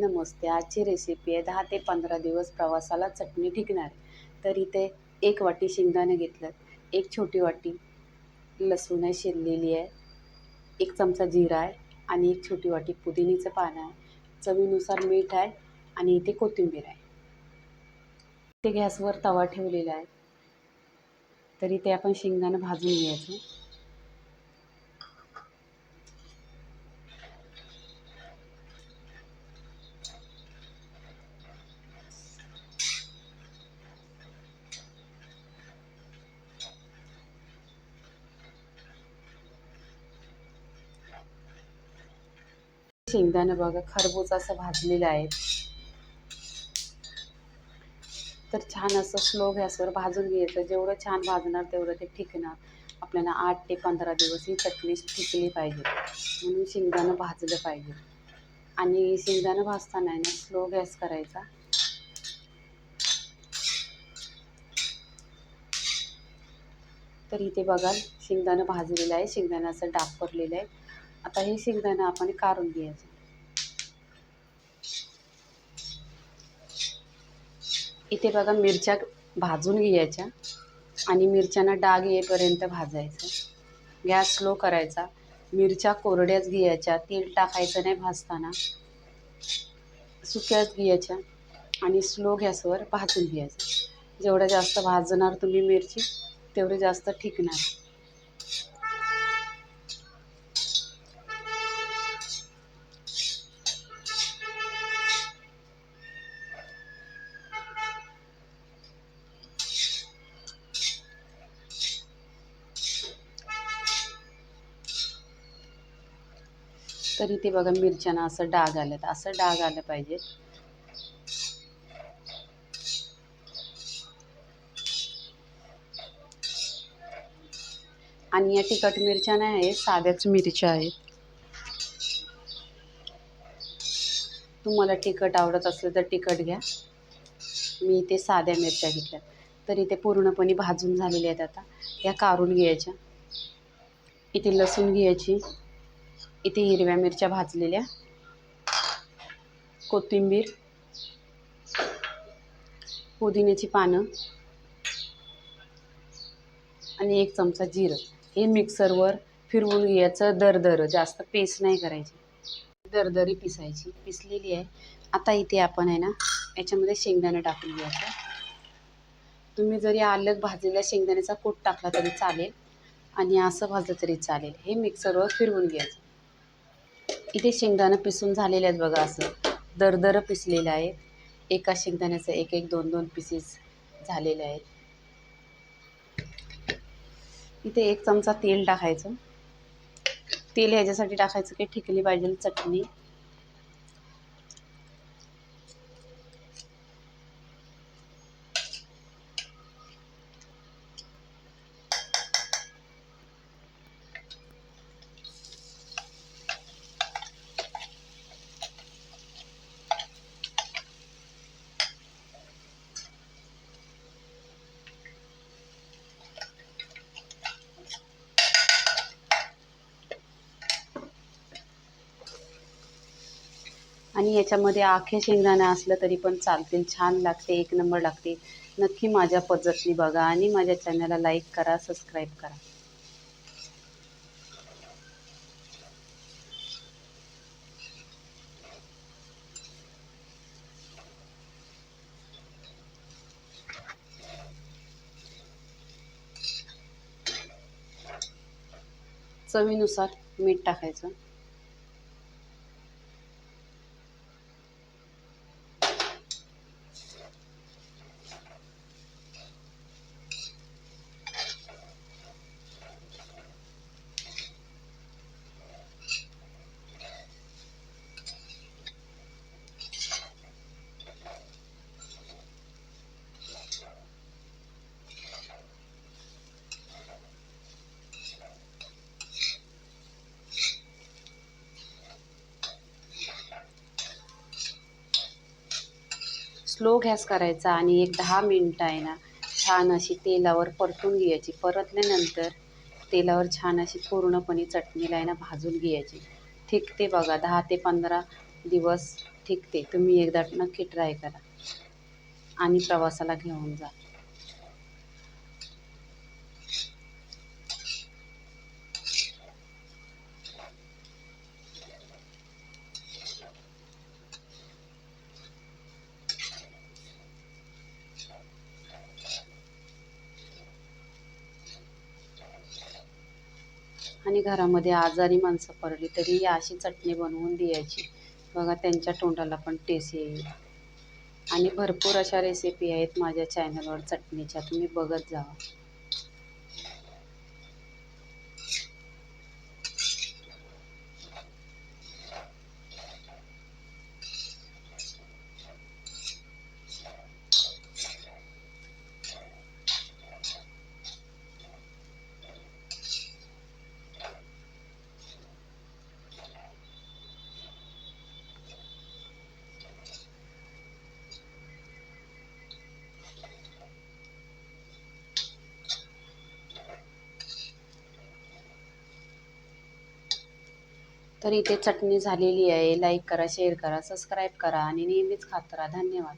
नमस्ते. आजची रेसिपी आहे. दहा ते पंधरा दिवस प्रवासाला चटणी टिकणार. तर इथे एक वाटी शेंगदाणे घेतलं एक छोटी वाटी लसूण आहे शिरलेली आहे. एक चमचा जिरा आहे आणि एक छोटी वाटी पुदिनीचं पानं आहे. चवीनुसार मीठ आहे आणि इथे कोथिंबीर आहे. इथे गॅसवर तवा ठेवलेला आहे. तर इथे आपण शेंगदाणं भाजून घ्यायचं. शेंगदाणं बघा खरबूज असं भाजलेलं आहे. तर छान असं स्लो गॅसवर भाजून घ्यायचं. जेवढं छान भाजणार तेवढं ते ठिकणार. आपल्याला आठ ते पंधरा दिवस ही चटणी टिकली पाहिजे. म्हणून शेंगदाणं भाजलं पाहिजे. आणि शेंगदाणं भाजताना आहे ना स्लो गॅस करायचा. तर इथे बघाल शेंगदाणं भाजलेलं आहे. शेंगदाण्याचं डाग पडलेलं आहे. आता हे शेंगदाणं आपण काढून घ्यायचं. इथे बघा मिरच्या भाजून घ्यायच्या आणि मिरच्यांना डाग येईपर्यंत भाजायचं. गॅस स्लो करायचा. मिरच्या कोरड्याच घ्यायच्या तेल टाकायचं नाही भाजताना. सुक्याच घ्यायच्या आणि स्लो गॅसवर भाजून घ्यायचं. जेवढं जास्त भाजणार तुम्ही मिरची तेवढी जास्त ठिकणार. तर इथे बघा मिरच्यांना असं डाग आलं तर असं डाग आलं पाहिजे. आणि या तिखट मिरच्या नाही आहेत साध्याच मिरच्या आहेत. तुम्हाला तिखट आवडत असेल तर तिखट घ्या. मी इथे साध्या मिरच्या घेतल्या. तर इथे पूर्णपणे भाजून झालेल्या आहेत आता. या काढून घ्यायच्या. इथे लसूण घ्यायची. इथे हिरव्या मिरच्या भाजलेल्या. कोथिंबीर. पुदिन्याची पानं. आणि एक चमचा जिरं. हे मिक्सरवर फिरवून घ्यायचं दरदर. जास्त पेस्ट नाही करायची. दरदरी पिसायची. पिसलेली आहे. आता इथे आपण आहे ना याच्यामध्ये शेंगदाणा टाकून घ्यायचं. तुम्ही जरी अलग भाजलेल्या शेंगदाण्याचा कूट टाकला तरी चालेल. आणि असं भाजलं तरी चालेल. हे मिक्सरवर फिरवून घ्यायचं. इथे शेंगदाणं पिसून झालेले आहेत बघा असं. दरदर पिसलेलं आहे. एका शेंगदाण्याचं एक एक दोन दोन पीसेस झालेले आहेत. इथे एक चमचा तेल टाकायचं. तेल ह्याच्यासाठी टाकायचं की ठिकली पाहिजे चटणी. आणि याच्यामध्ये आखे शेंगदाणा असलं तरी पण चालतील. छान लागते एक नंबर लागते. नक्की माझ्या पद्धतीने बघा आणि माझ्या चॅनलला लाईक करा सबस्क्राईब करा. चवीनुसार मीठ टाकायचं. स्लो गॅस करायचा आणि एक दहा मिनटं आहे ना छान अशी तेलावर परतून घ्यायची. परतल्यानंतर तेलावर छान अशी पूर्णपणे चटणीला आहे ना भाजून घ्यायची. ठिकते बघा दहा ते पंधरा दिवस ठिकते तुम्ही एकदा नक्की ट्राय करा. आणि प्रवासाला घेऊन जा. कोणी घरामध्ये आजारी माणसं पडली तरी अशी चटणी बनवून द्यायची. बघा त्यांच्या तोंडाला पण टेस्ट येईल. आणि भरपूर अशा रेसिपी आहेत माझ्या चॅनलवर चटणीच्या. तुम्ही बघत जावा तर इथे चटणी झालेली आहे. लाईक करा शेअर करा सबस्क्राईब करा आणि नेहमीच खात राहा. धन्यवाद.